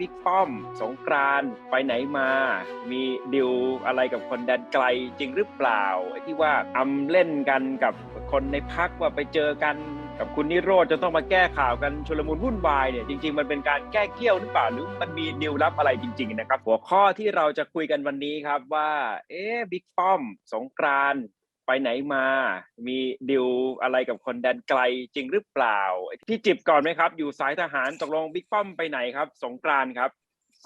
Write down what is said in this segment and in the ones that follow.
บิ๊กป้อม สงกรานไปไหนมา มีดิวอะไรกับคนแดนไกลจริงหรือเปล่าไอ้ที่ว่าอำเล่นกันกับคนในพักว่าไปเจอกันกับคุณนิโรธจะต้องมาแก้ข่าวกันชุลมุนวุ่นวายเนี่ยจริง ๆ มันเป็นการแก้เกี้ยวหรือเปล่าหรือมันมีดิวลับอะไรจริง ๆ นะครับ หัวข้อที่เราจะคุยกันวันนี้ครับว่า เอ๊บิ๊กป้อม สงกราน ไปไหนมา มีดิวอะไรกับคนแดนไกลจริงหรือเปล่า พี่จิบก่อนไหมครับ อยู่สายทหารตกลงบิ๊กป้อมไปไหนครับ สงกรานครับ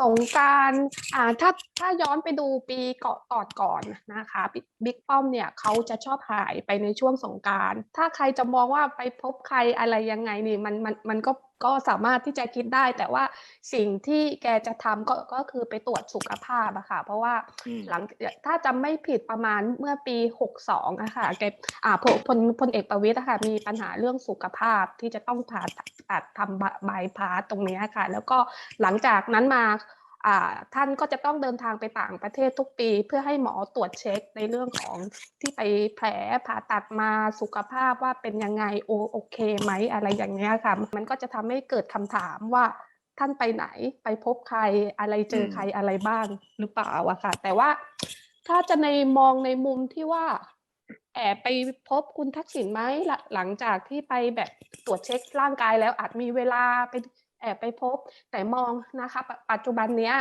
สงการอ่าถ้าถ้าย้อนไปดูปีเกาะก่อนก่อนนะคะบิ๊กป้อมเนี่ยเขาจะชอบหายไปในช่วงสงการ ถ้าใครจะมองว่าไปพบใครอะไรยังไงนี่มันมันมันก็ ก็สามารถที่จะคิดได้ แต่ว่าสิ่งที่แกจะทำก็ก็คือไปตรวจสุขภาพอะค่ะ เพราะว่าอืมหลังถ้าจำไม่ผิดประมาณเมื่อปี 62อะค่ะแกอ่าพลพลพลเอกประวิตยอะค่ะมีปัญหาเรื่องสุขภาพที่จะต้องผ่าตัดทำบายพาสตรงเนี้ยค่ะ แล้วก็หลังจากนั้นมาอ่า ท่านก็จะต้องเดินทางไปต่างประเทศทุกปี เพื่อให้หมอตรวจเช็คในเรื่องของที่ไปแผลผ่าตัดมาสุขภาพว่าเป็นยังไงโอโอเคไหมอะไรอย่างเงี้ยค่ะ มันก็จะทำให้เกิดคำถามว่าท่านไปไหนไปพบใครอะไรเจอใครอะไรบ้างหรือเปล่าอะค่ะ แต่ว่าถ้าจะในมองในมุมที่ว่า แอบไปพบคุณทักษิณไหมหลังหลังจากที่ไปแบบตรวจเช็คร่างกายแล้วอาจมีเวลาไป แอบไปพบ แต่มองนะคะปปัจจุบันเนี้ย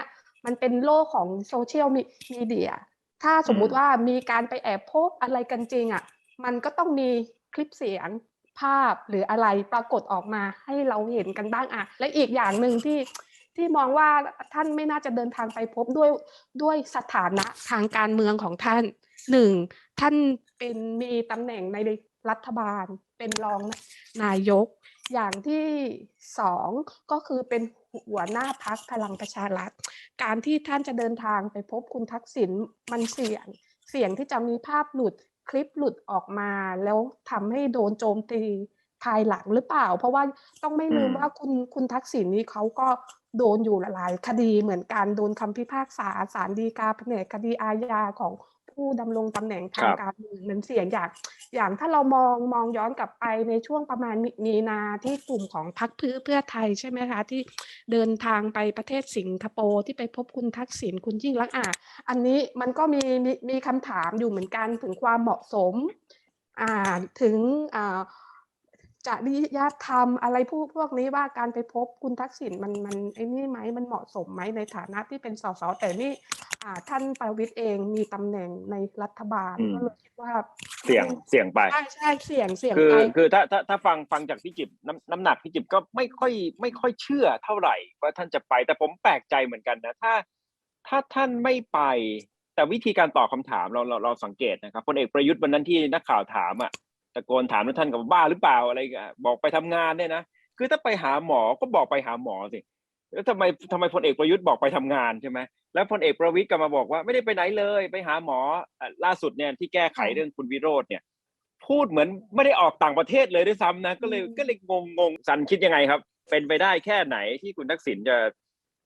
มันเป็นโลกของโซเชียลมีเดีย ถ้าสมมุติว่ามีการไปแอบพบอะไรกันจริงอะ มันก็ต้องมีคลิปเสียงภาพหรืออะไรปรากฏออกมาให้เราเห็นกันบ้างอะและอีกอย่างหนึ่งที่ที่มองว่าท่านไม่น่าจะเดินทางไปพบด้วยด้วยสถานะทางการเมืองของท่านหนึ่งท่านเป็นมีตำแหน่งในรัฐบาลเป็นรองนายก อย่างที่สองก็คือเป็นหัวหน้าพักพลังประชารัฐ การที่ท่านจะเดินทางไปพบคุณทักษิณมันเสี่ยง เสี่ยงที่จะมีภาพหลุดคลิปหลุดออกมา แล้วทำให้โดนโจมตีภายหลังหรือเปล่า เพราะว่าต้องไม่ลืมอืมว่าคุณคุณทักษิณนี่เขาก็โดนอยู่หลายคดีเหมือนกันโดนคำพิพากษาศาลฎีกาแผนกคดีอาญาของผู้ดำรงตำแหน่งทางการเมืองมันเสี่ยงอย่าง อย่างถ้าเรามองมองย้อนกลับไปในช่วงประมาณมีนาที่กลุ่มของพรรคเพื่อเพื่อไทยใช่ไหมคะที่เดินทางไปประเทศสิงคโปร์ที่ไปพบคุณทักษิณคุณยิ่งรักษณ์อะอันนี้มันก็มีมีมีคำถามอยู่เหมือนกันถึงความเหมาะสมอ่าถึงอ่าจริยธรรมอะไรพวกพวกนี้ว่าการไปพบคุณทักษิณมันมันไอ้นี่ไหมมันเหมาะสมไหมในฐานะที่เป็นสสแต่นี่ ท่านประวิตยเองมีตำแหน่งในรัฐบาลอืมก็เลยคิดว่า เสี่ยงเสี่ยงไปใช่ใช่เสี่ยงเสี่ยงคือไปคือถ้าถ้าถ้าฟังฟังจากพี่จิบน้ำน้ำหนักพี่จิบก็ไม่ค่อยไม่ค่อยเชื่อเท่าไหร่ว่าท่านจะไป แต่ผมแปลกใจเหมือนกันนะถ้า ถ้าท่านไม่ไป แต่วิธีการตอบคำถามเราเราเราสังเกตนะครับพลเอกประยุทธ์วันนั้นที่นักข่าวถามอะตะโกนถามว่าท่านกับบ้าหรือเปล่าอะไรอะบอกไปทำงานเนี่ยนะคือถ้าไปหาหมอก็บอกไปหาหมอสิ แล้วทำไมทำไมพลเอกประยุทธ์บอกไปทำงานใช่ไหมแล้วพลเอกประวิตยก็มาบอกว่าไม่ได้ไปไหนเลยไปหาหมออะล่าสุดเนี่ยที่แก้ไขเรื่องคุณวิโรจน์เนี่ย พูดเหมือนไม่ได้ออกต่างประเทศเลยด้วยซ้ำนะก็เลยก็เลยงงงงสันคิดยังไงครับ เป็นไปได้แค่ไหนที่คุณทักษิณจะ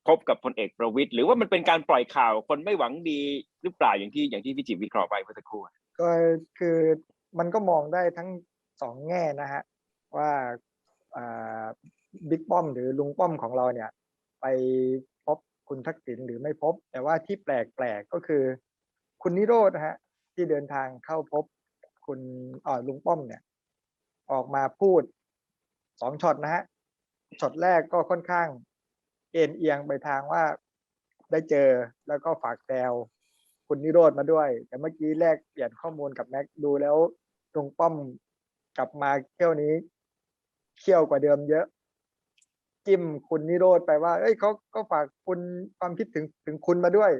พบกับพลเอกประวิตยหรือว่ามันเป็นการปล่อยข่าวคนไม่หวังดีหรือเปล่าอย่างที่อย่างที่พี่จิบวิเคราะห์ไปเมื่อสักครู่ก็คือมันก็มองได้ทั้งสองแง่นะฮะว่าบิ๊กป้อมหรือลุงป้อมของเราเนี่ย ไปพบคุณทักษิณหรือไม่พบ แต่ว่าที่แปลกแปลกก็คือ คุณนิโรธนะฮะ ที่เดินทางเข้าพบคุณอ่อลุงป้อมเนี่ย ออกมาพูดสองช็อตนะฮะช็อตแรกก็ค่อนข้าง เอ็นเอียงไปทางว่าได้เจอแล้วก็ฝากแซวคุณนิโรธมาด้วย แต่เมื่อกี้แลกเปลี่ยนข้อมูลกับแม็กดูแล้วลุงป้อมกลับมาเที่ยวนี้เที่ยวกว่าเดิมเยอะ จิ้มคุณนิโรธไปว่าเอ้ยเขาก็ฝากคุณความคิดถึงถึงคุณมาด้วย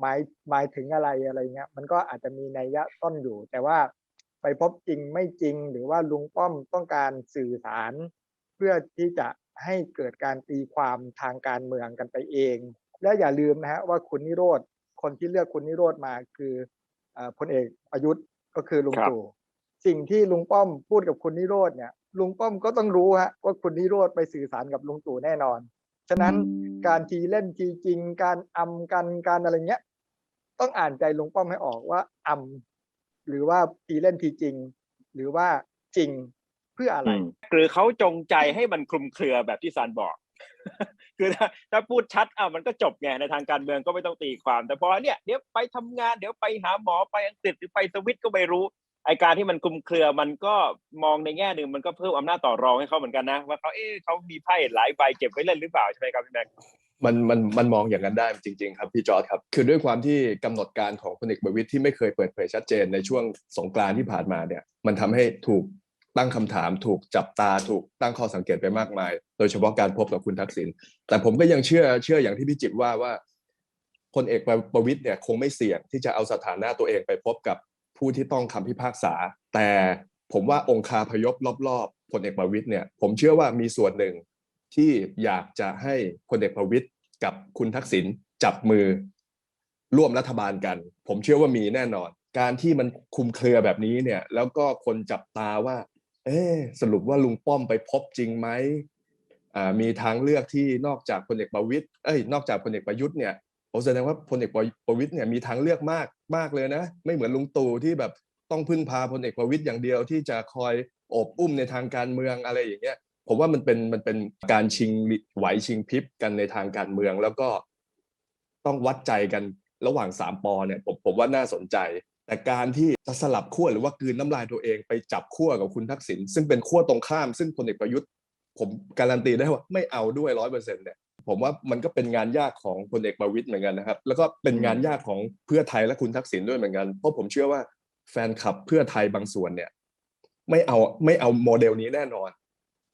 หมายหมายถึงอะไรอะไรเงี้ย มันก็อาจจะมีนัยยะต้นอยู่ แต่ว่าไปพบจริงไม่จริงหรือว่าลุงป้อมต้องการสื่อสาร เพื่อที่จะให้เกิดการตีความทางการเมืองกันไปเอง และอย่าลืมนะฮะว่าคุณนิโรธคนที่เลือกคุณนิโรธมาคือเอ่อพลเอกประยุทธ์ก็คือลุงครับตู่สิ่งที่ลุงป้อมพูดกับคุณนิโรธเนี่ย ลุงป้อมก็ต้องรู้ฮะว่าคุณนิโรธไปสื่อสารกับลุงตู่แน่นอน ฉะนั้นการทีเล่นทีจริง การอำกันการอะไรเงี้ย ต้องอ่านใจลุงป้อมให้ออกว่าอำหรือว่าทีเล่นทีจริง หรือว่าจริงเพื่ออะไร หรือเขาจงใจให้มันคลุมเครือแบบที่ซันบอกคือถ้าถ้าพูดชัดอะมันก็จบไงในทางการเมืองก็ไม่ต้องตีความ แต่พอเนี่ยเดี๋ยวไปทำงานเดี๋ยวไปหาหมอไปอังกฤษหรือไปสวิตก็ไม่รู้ ไอการที่มันคลุมเครือมันก็มองในแง่หนึ่งมันก็เพิ่มอำนาจต่อรองให้เขาเหมือนกันนะว่าเขาเอ๊ะเขามีไพ่หลายใบเก็บไว้เล่นหรือเปล่าใช่ไหมครับพี่แม็กมันมันมันมองอย่างนั้นได้จริง ๆ ครับพี่จอร์ดครับ คือด้วยความที่กำหนดการของพลเอกประวิตยที่ไม่เคยเปิดเผยชัดเจนในช่วงสงกรานที่ผ่านมาเนี่ยมันทำให้ถูกตั้งคำถาม ถูกจับตาถูกตั้งข้อสังเกตไปมากมาย โดยเฉพาะการพบกับคุณทักษิณแต่ผมก็ยังเชื่อเชื่ออย่างที่พี่จิตว่าว่าพลเอกประวิตยเนี่ยคงไม่เสี่ยงที่จะเอาสถานะตัวเองไปพบกับ ผู้ที่ต้องคำพิพากษา แต่ผมว่าองคาพยพรอบๆพลเอกประวิตยเนี่ยผมเชื่อว่ามีส่วนหนึ่งที่อยากจะให้พลเอกประวิตยกับคุณทักษิณจับมือร่วมรัฐบาลกัน ผมเชื่อว่ามีแน่นอน การที่มันคุมเครือแบบนี้เนี่ย แล้วก็คนจับตาว่า เอ๊สรุปว่าลุงป้อมไปพบจริงไหมมีทางเลือกที่นอกจากพลเอกประวิตยเอ้ย นอกจากพลเอกประยุทธ์เนี่ย ผมแสดงว่าพลเอกประวิตยเนี่ยมีทางเลือกมากมากเลยนะ ไม่เหมือนลุงตู่ที่แบบต้องพึ่งพาพลเอกประวิตยอย่างเดียวที่จะคอยโอบอุ้มในทางการเมืองอะไรอย่างเงี้ยผมว่ามันเป็นมันเป็นการชิงไหวชิงพริบกันในทางการเมือง แล้วก็ต้องวัดใจกันระหว่างสามปอเนี่ยผมผมว่าน่าสนใจ แต่การที่จะสลับขั้วหรือว่ากืนน้ำลายตัวเองไปจับขั้วกับคุณทักษิณซึ่งเป็นขั้วตรงข้ามซึ่งพลเอกประยุทธ์ ผมการันตีได้ว่าไม่เอาด้วยร้อยเปอร์เซ็นต์เนี่ย ผมว่ามันก็เป็นงานยากของพลเอกประวิตยเหมือนกันนะครับ แล้วก็เป็นงานยากของเพื่อไทยและคุณทักษิณด้วยเหมือนกัน เพราะผมเชื่อว่าแฟนคลับเพื่อไทยบางส่วนเนี่ย ไม่เอาไม่เอาโมเดลนี้แน่นอน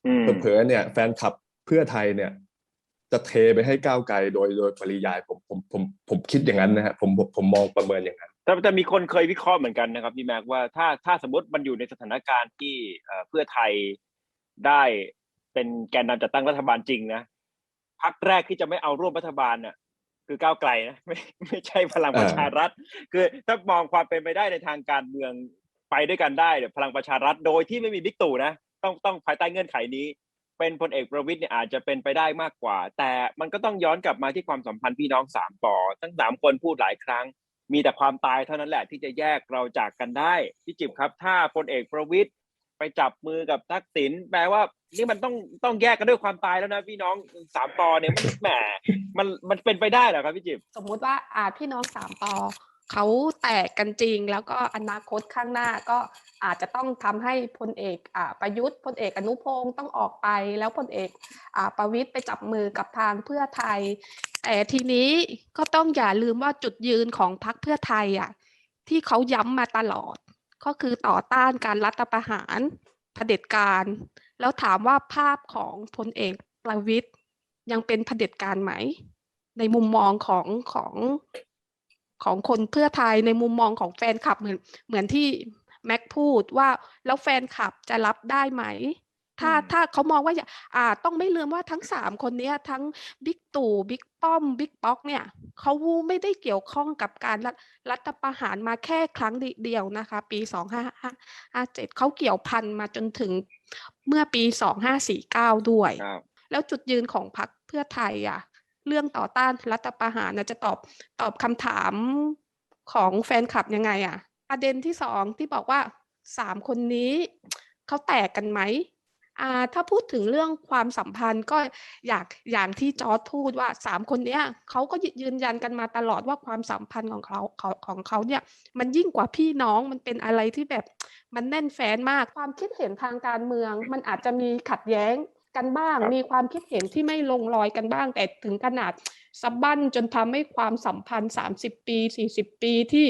อืมเผลอๆเนี่ย แฟนคลับเพื่อไทยเนี่ย จะเทไปให้ก้าวไกลโดยโดยปริยายผมผมผมผมคิดอย่างนั้นนะฮะผมผมผมมองประเมินอย่างนั้นแต่แต่มีคนเคยวิเคราะห์เหมือนกันนะครับพี่แม็กว่าถ้าถ้าสมมติมันอยู่ในสถานการณ์ที่เอ่อเพื่อไทยได้เป็นแกนนำจัดตั้งรัฐบาลจริงนะ พักแรกที่จะไม่เอาร่วมรัฐบาลน่ะคือก้าวไกลนะไม่ไม่ใช่พลังประชารัฐ คือถ้ามองความเป็นไปได้ในทางการเมืองไปด้วยกันได้เนี่ยพลังประชารัฐโดยที่ไม่มีบิ๊กตู่นะต้องต้องภายใต้เงื่อนไขนี้ เป็นพลเอกประวิตยเนี่ยอาจจะเป็นไปได้มากกว่า แต่มันก็ต้องย้อนกลับมาที่ความสัมพันธ์พี่น้องสามปอทั้งสามคนพูดหลายครั้ง มีแต่ความตายเท่านั้นแหละที่จะแยกเราจากกันได้พี่จิบครับ ถ้าพลเอกประวิตย ไปจับมือกับทักษิณแปลว่า นี่มันต้องต้องแยกกันด้วยความตายแล้วนะพี่น้องสามปอเนี่ยมันแหมมันมันเป็นไปได้เหรอครับพี่จิบสมมุติว่าอาพี่น้องสามปอเขาแตกกันจริง แล้วก็อนาคตข้างหน้าก็อาจจะต้องทำให้พลเอกอ่าประยุทธ์พลเอกอนุพงศ์ต้องออกไป แล้วพลเอกอ่าประวิตย์ไปจับมือกับทางเพื่อไทย แต่ทีนี้ก็ต้องอย่าลืมว่าจุดยืนของพรรคเพื่อไทยอะที่เขาย้ำมาตลอด ก็คือต่อต้านการรัฐประหารเผด็จการ แล้วถามว่าภาพของพลเอกประวิตยยังเป็นเผด็จการไหม ในมุมมองของของของคนเพื่อไทยในมุมมองของแฟนคลับเหมือนเหมือนที่แม็กพูดว่าแล้วแฟนคลับจะรับได้ไหม ถ้าอืมถ้าเขามองว่าอย่าอ่าต้องไม่ลืมว่าทั้งสามคนเนี้ยทั้งบิ๊กตู่บิ๊กป้อมบิ๊กป๊อกเนี่ยเขาไม่ได้เกี่ยวข้องกับการรัฐรัฐประหารมาแค่ครั้งเดียวนะคะ ปีสองห้าห้าเจ็ดเขาเกี่ยวพันมาจนถึงเมื่อปีสองห้าสี่เก้าด้วยครับแล้วจุดยืนของพรรคเพื่อไทยอะเรื่องต่อต้านรัฐประหารนะจะตอบตอบคำถามของแฟนคลับยังไงอะ ประเด็นที่สองที่บอกว่าสามคนนี้เขาแตกกันไหมอ่า ถ้าพูดถึงเรื่องความสัมพันธ์ก็อยากอย่างที่จอร์ดพูดว่าสามคนเนี้ยเขาก็ยืนยันกันมาตลอดว่าความสัมพันธ์ของเขาของเขาเนี่ยมันยิ่งกว่าพี่น้องมันเป็นอะไรที่แบบมันแน่นแฟ้นมากความคิดเห็นทางการเมือง มันอาจจะมีขัดแย้งกันบ้าง มีความคิดเห็นที่ไม่ลงรอยกันบ้าง แต่ถึงขนาดสะบบั้นจนทำให้ความสัมพันธ์ 30 ปี 40 ปีที่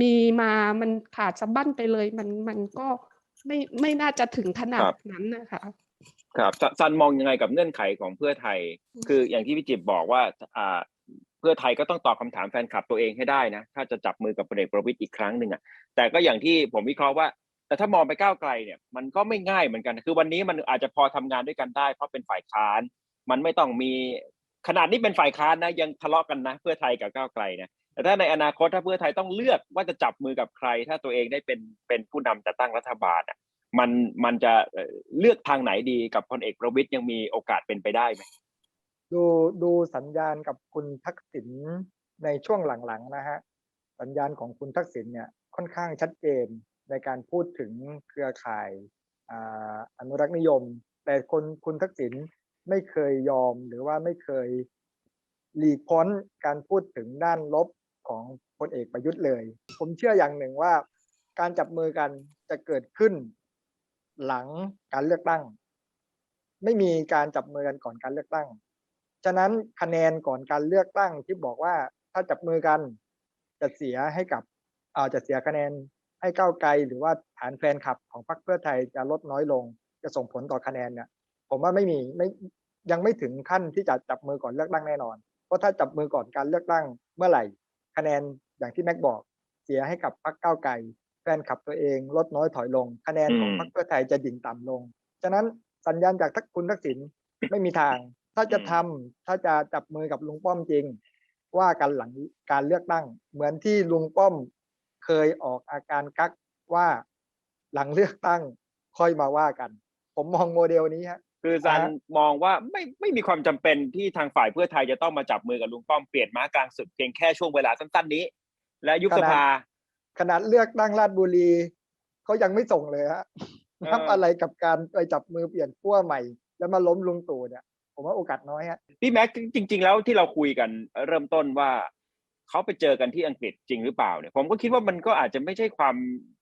มีมามันขาดสะบั้นไปเลยมันมันก็ ไม่ไม่น่าจะถึงขนาดนั้นนะคะครับซซันมองยังไงกับเงื่อนไขของเพื่อไทยอืมคืออย่างที่พี่จิบบอกว่าอ่าเพื่อไทยก็ต้องตอบคำถามแฟนคลับตัวเองให้ได้นะ ถ้าจะจับมือกับพลเอกประวิตยอีกครั้งหนึ่งอะแต่ก็อย่างที่ผมวิเคราะห์ว่า แต่ถ้ามองไปก้าวไกลเนี่ยมันก็ไม่ง่ายเหมือนกัน คือวันนี้มันอาจจะพอทำงานด้วยกันได้ เพราะเป็นฝ่ายค้าน มันไม่ต้องมีขนาดนี้เป็นฝ่ายค้านนะยังทะเลาะกันนะ เพื่อไทยกับก้าวไกลนะ แต่ถ้าในอนาคตถ้าเพื่อไทยต้องเลือกว่าจะจับมือกับใคร ถ้าตัวเองได้เป็นเป็นผู้นำจัดตั้งรัฐบาลอะมันมันจะเลือกทางไหนดีกับพลเอกประวิตยยังมีโอกาสเป็นไปได้ไหมดูดูสัญญาณกับคุณทักษิณในช่วงหลังๆนะฮะสัญญาณของคุณทักษิณเนี่ยค่อนข้างชัดเจนในการพูดถึงเครือข่ายอ่าอนุรักษ์นิยม แต่คนคุณทักษิณไม่เคยยอมหรือว่าไม่เคยหลีกพ้นการพูดถึงด้านลบ ของพลเอกประยุทธ์เลย ผมเชื่ออย่างหนึ่งว่า การจับมือกันจะเกิดขึ้น หลังการเลือกตั้ง ไม่มีการจับมือกันก่อนการเลือกตั้ง ฉะนั้นคะแนนก่อนการเลือกตั้งที่บอกว่าถ้าจับมือกันจะเสียให้กับเอ่อจะเสียคะแนนให้ก้าวไกลหรือว่าฐานแฟนคลับของพรรคเพื่อไทยจะลดน้อยลง จะส่งผลต่อคะแนนเนี่ยผมว่าไม่มีไม่ยังไม่ถึงขั้นที่จะจับมือก่อนเลือกตั้งแน่นอน เพราะถ้าจับมือก่อนการเลือกตั้งเมื่อไหร่ คะแนนอย่างที่แม็กบอกเสียให้กับพรรคก้าวไกลแฟนคลับตัวเองลดน้อยถอยลง คะแนนของอืมพรรคเพื่อไทยจะดิ่งต่ำลง ฉะนั้นสัญญาณจากทักคุณทักษิณไม่มีทาง ถ้าจะทำถ้าจะจับมือกับลุงป้อมจริง ว่ากันหลังการเลือกตั้ง เหมือนที่ลุงป้อมเคยออกอาการกักว่าหลังเลือกตั้งค่อยมาว่ากัน ผมมองโมเดลนี้ฮะ คือซันอ่าฮะมองว่าไม่ไม่มีความจำเป็นที่ทางฝ่ายเพื่อไทยจะต้องมาจับมือกับลุงป้อมเปลี่ยนม้ากลางศึกเพียงแค่ช่วงเวลาสั้นๆนี้ และยุบสภา ขนาดเลือกตั้งราชบุรีเขายังไม่ส่งเลยฮะเออนับอะไรกับการไปจับมือเปลี่ยนขั้วใหม่ แล้วมาล้มลุงตู่เนี่ย ผมว่าโอกาสน้อยฮะพี่แม็กซ์จริง ๆ แล้วที่เราคุยกันเริ่มต้นว่า เขาไปเจอกันที่อังกฤษจริงหรือเปล่าเนี่ยผมก็คิดว่ามันก็อาจจะไม่ใช่ความ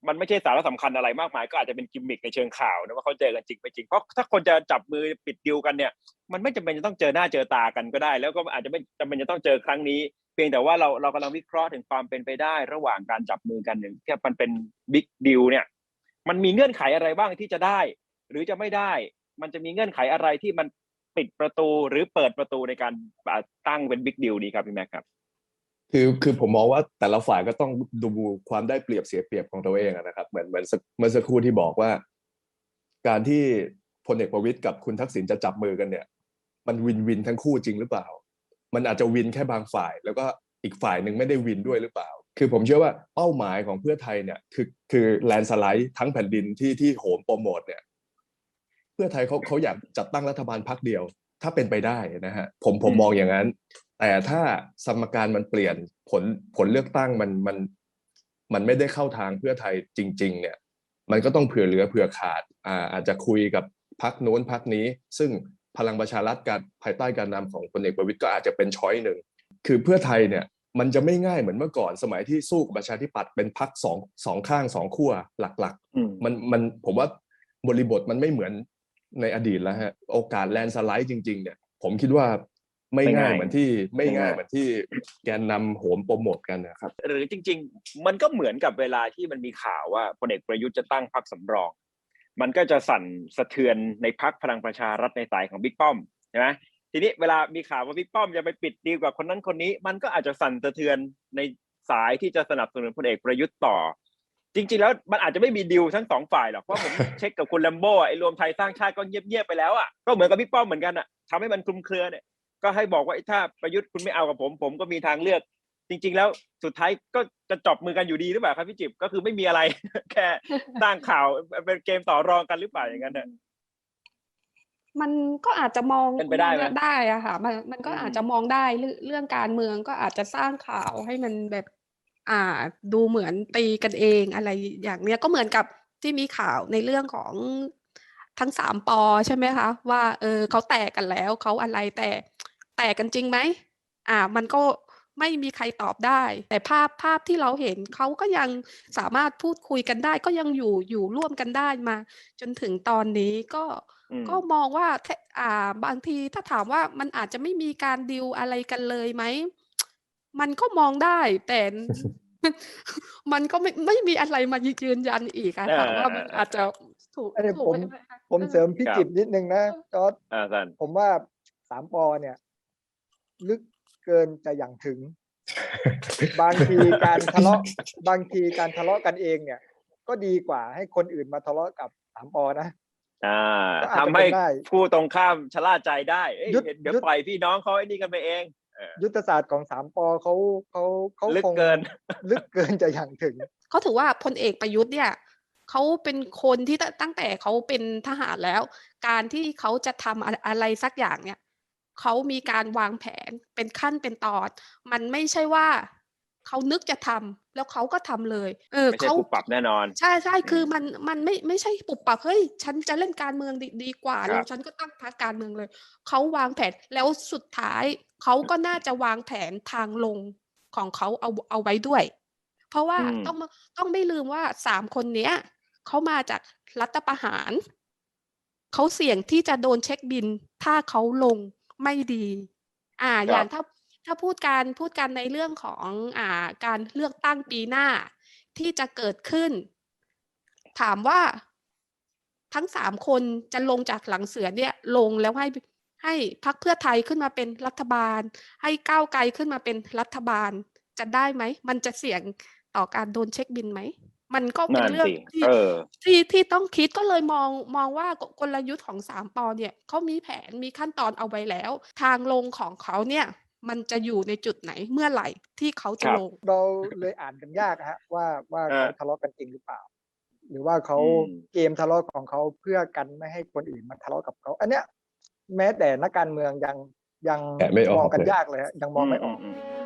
มันไม่ใช่สาระสำคัญอะไรมากมาย ก็อาจจะเป็นกิมมิคในเชิงข่าวนะว่าเขาเจอกันจริงไม่จริงเพราะถ้าคนจะจับมือปิดดิวกันเนี่ย มันไม่จำเป็นจะต้องเจอหน้าเจอตากันก็ได้ แล้วก็อาจจะไม่จำเป็นจะต้องเจอครั้งนี้ เพียงแต่ว่าเราเรากำลังวิเคราะห์ถึงความเป็นไปได้ ระหว่างการจับมือกันอย่งที่มันเป็นบิ๊กดิวเนี่ย มันมีเงื่อนไขอะไรบ้างที่จะได้ หรือจะไม่ได้ มันจะมีเงื่อนไขอะไรที่มันปิดประตูหรือเปิดประตูในการตั้งเป็นบิ๊กดิวดีครับพี่แม็กครับ คือคือผมมองว่าแต่ละฝ่ายก็ต้องดูความได้เปรียบเสียเปรียบของตัวเองนะครับ เหมือนเหมือนสักเมื่อสักครู่ที่บอกว่า การที่พลเอกประวิตยกับคุณทักษิณจะจับมือกันเนี่ย มันวินวินทั้งคู่จริงหรือเปล่า มันอาจจะวินแค่บางฝ่าย แล้วก็อีกฝ่ายหนึ่งไม่ได้วินด้วยหรือเปล่า คือผมเชื่อว่าเป้าหมายของเพื่อไทยเนี่ย คือคือแลนสไลด์ทั้งแผ่นดินที่ที่โหมโปรโมทเนี่ย เพื่อไทยเขาเขาอยากจัดตั้งรัฐบาลพักเดียว ถ้าเป็นไปได้นะฮะผมผมมองอย่างนั้น แต่ถ้าสมการมันเปลี่ยนผลผลเลือกตั้งมันมันมันไม่ได้เข้าทางเพื่อไทยจริง ๆ เนี่ย มันก็ต้องเผื่อเหลือเผื่อขาดอ่าอาจจะคุยกับพักโน้นพักนี้ ซึ่งพลังประชารัฐการภายใต้การนำของพลเอกประวิตยก็อาจจะเป็นช้อยหนึ่งคือเพื่อไทยเนี่ยมันจะไม่ง่ายเหมือนเมื่อก่อนสมัยที่สู้กับประชาธิปัตย์เป็นพักสองสองข้างสองขั้วหลักอืมๆมันมันผมว่าบริบทมันไม่เหมือนในอดีตแล้วฮะโอกาสแลนสไลด์จริง ๆ เนี่ย ผมคิดว่า ไม่ไม่ง่าง่ายยเหมือนที่ไม่ไม่ง่ายง่ายเหมือนที่แกนนำโหมโปรโมทกันนะครับ หรือจริง ๆ มันก็เหมือนกับเวลาที่มันมีข่าวว่าพลเอกประยุทธ์จะตั้งพรรคสำรอง มันก็จะสั่นสะเทือนในพรรคพลังประชารัฐในสายของบิ๊กป้อมใช่ไหมทีนี้เวลามีข่าวว่าบิ๊กป้อมจะไปปิดดีลกับคนนั้นคนนี้ มันก็อาจจะสั่นสะเทือนในสายที่จะสนับสนุนพลเอกประยุทธ์ต่อ จริง ๆ แล้วมันอาจจะไม่มีดีลทั้งสองฝ่ายหรอกเพราะผมเช็คกับคุณแลมโบ้อะไอ้รวมไทยสร้างชาติก็เงียบๆไปแล้วอะก็เหมือนกับบิ๊กป้อมเหมือนกันอะทำให้มันคลุมเครือเนี่ย ก็ให้บอกว่าไอ้ถ้าประยุทธ์คุณไม่เอากับผม ผมก็มีทางเลือก จริง ๆ แล้วสุดท้ายก็จะจบมือกันอยู่ดีหรือเปล่าครับพี่จิบก็คือไม่มีอะไร แค่สร้างข่าวเป็นเกมต่อรองกันหรือเปล่าอย่างนั้นน่ะมันก็อาจจะมองเป็นไปได้ไหมได้อะค่ะ มันมันก็อืมอาจจะมองได้เรื่องเรื่องการเมืองก็อาจจะสร้างข่าวให้มันแบบ อ่า ดูเหมือนตีกันเองอะไรอย่างเนี้ยก็เหมือนกับที่มีข่าวในเรื่องของทั้งสามปอใช่ไหมคะ ว่าเออเขาแตกกันแล้วเขาอะไรแต่ แตกกันจริงไหมอ่ามันก็ไม่มีใครตอบได้ แต่ภาพภาพที่เราเห็นเขาก็ยังสามารถพูดคุยกันได้ ก็ยังอยู่อยู่ร่วมกันได้มา จนถึงตอนนี้ก็อืมก็มองว่าแค่อ่าบางทีถ้าถามว่ามันอาจจะไม่มีการดีลอะไรกันเลยไหมมันก็มองได้แต่มันก็ไม่ไม่มีอะไรมายืนยันอีกอะค่ะเออว่ามันอาจจะถูกอันนี้ถูกผมไหมคะผมเสริมพี่ครับจิบนิดนึงนะจอร์ดอ่าสันผมว่าสามปอเนี่ย ลึกเกินจะอย่างถึง บางทีการทะเลาะบางทีการทะเลาะกันเองเนี่ย ก็ดีกว่าให้คนอื่นมาทะเลาะกับสามปอนะอ่าก็อาจจะทำให้เป็นได้ผู้ตรงข้ามชะล่าใจได้เอ้ยยุทธเดี๋ยวยุทธปล่อยพี่น้องเขาไอ้นี่กันไปเองเออยุทธศาสตร์ของสามปอเขาเขาเขาลึกคงเกิน ลึกเกินจะอย่างถึงเขาถือว่าพลเอกประยุทธ์เนี่ยเขาเป็นคนที่ตั้งตั้งแต่เขาเป็นทหารแล้ว การที่เขาจะทำอะอะไรสักอย่างเนี่ย เขามีการวางแผนเป็นขั้นเป็นตอน มันไม่ใช่ว่าเขานึกจะทำแล้วเขาก็ทำเลย เออไม่ใช่เขาปุบปรับแน่นอน ใช่ใช่คืออืมมันมันไม่ไม่ใช่ปุบปับเฮ้ยฉันจะเล่นการเมืองดีดีกว่าครับแล้วฉันก็ตั้งพรรคการเมืองเลยเขาวางแผนแล้วสุดท้ายเขาก็น่าจะวางแผนทางลงของเขาเอาเอาไว้ด้วย เพราะว่าอืมต้องต้องไม่ลืมว่าสามคนเนี้ยเขามาจากรัฐประหารเขาเสี่ยงที่จะโดนเช็คบิน ถ้าเขาลง ไม่ดี อ่าครับอย่างถ้าถ้าพูดการพูดกันในเรื่องของ อ่า การเลือกตั้งปีหน้าที่จะเกิดขึ้น ถามว่า ทั้งสามคนจะลงจากหลังเสือเนี่ย ลงแล้วให้ให้พักเพื่อไทยขึ้นมาเป็นรัฐบาล ให้ก้าวไกลขึ้นมาเป็นรัฐบาล จะได้ไหม มันจะเสี่ยงต่อการโดนเช็คบินไหม มันก็เป็นนั่นเรื่องสิที่เออที่ที่ต้องคิดก็เลยมองมองว่ากกลยุทธ์ของสามปอเนี่ยเขามีแผนมีขั้นตอนเอาไว้แล้ว ทางลงของเขาเนี่ยมันจะอยู่ในจุดไหนเมื่อไหร่ที่เขาจะครับลง เราเลยอ่านกันยากฮะว่าว่าเออเขาทะเลาะกันจริงหรือเปล่า หรือว่าเขาอืมเกมทะเลาะของเขาเพื่อกันไม่ให้คนอื่นมาทะเลาะกับเขา อันเนี้ย แม้แต่นักการเมืองยังยังแกะไม่ออกมองกันเลยยากเลยฮะยังมองไม่ออกมม